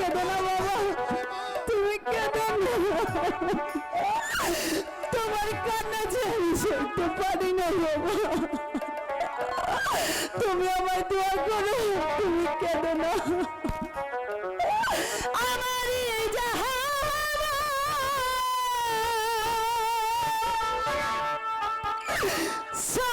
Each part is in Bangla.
কেঁদো না বাবা তুমি তোমার কান্না পারি না বাবা তুমি আমার দোয়া করো তুমি কেঁদো না So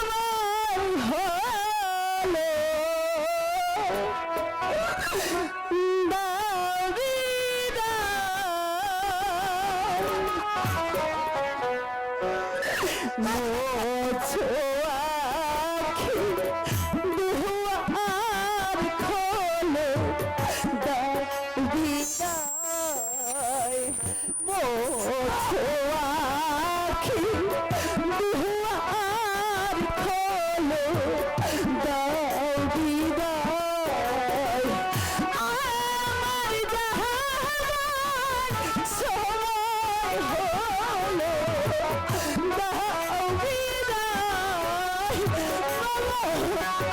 মোছো Oh, my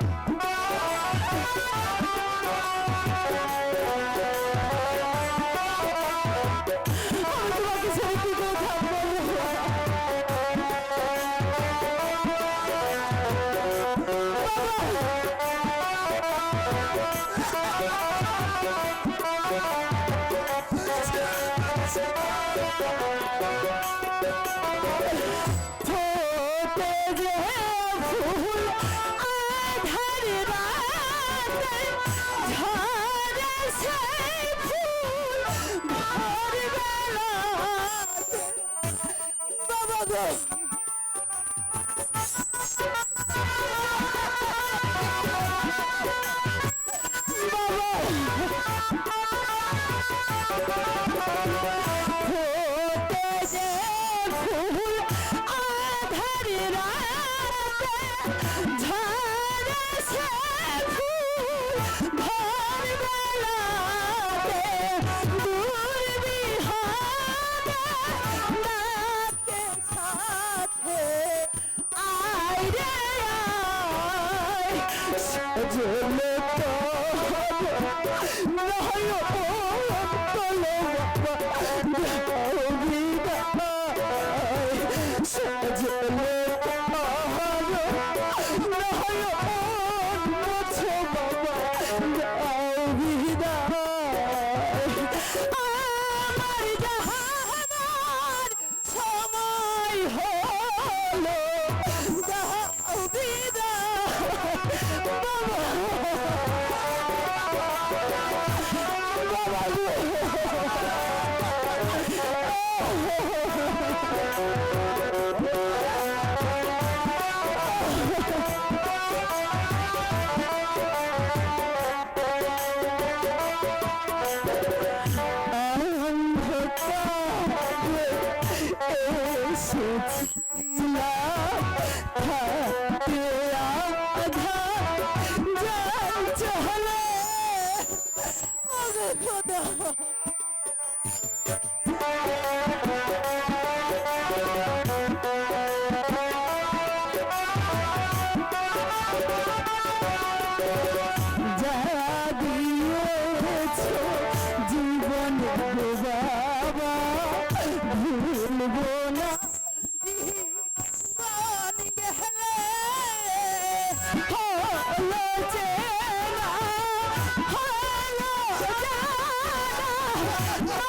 God. বাবা গো Said খোদা জীবন বাবা ভুলবো না Mama!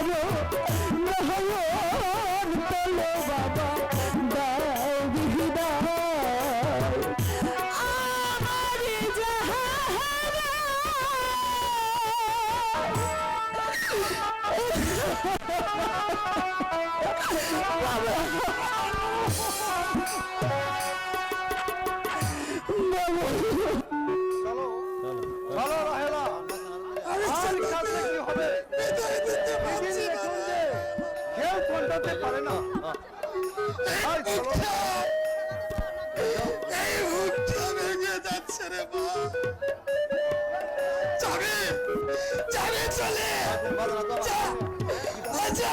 চলো আর পারে না আয় চলো এই হুটটা ভেঙে যাচ্ছে রে মা যাবে যাবে চলে যা আচ্ছা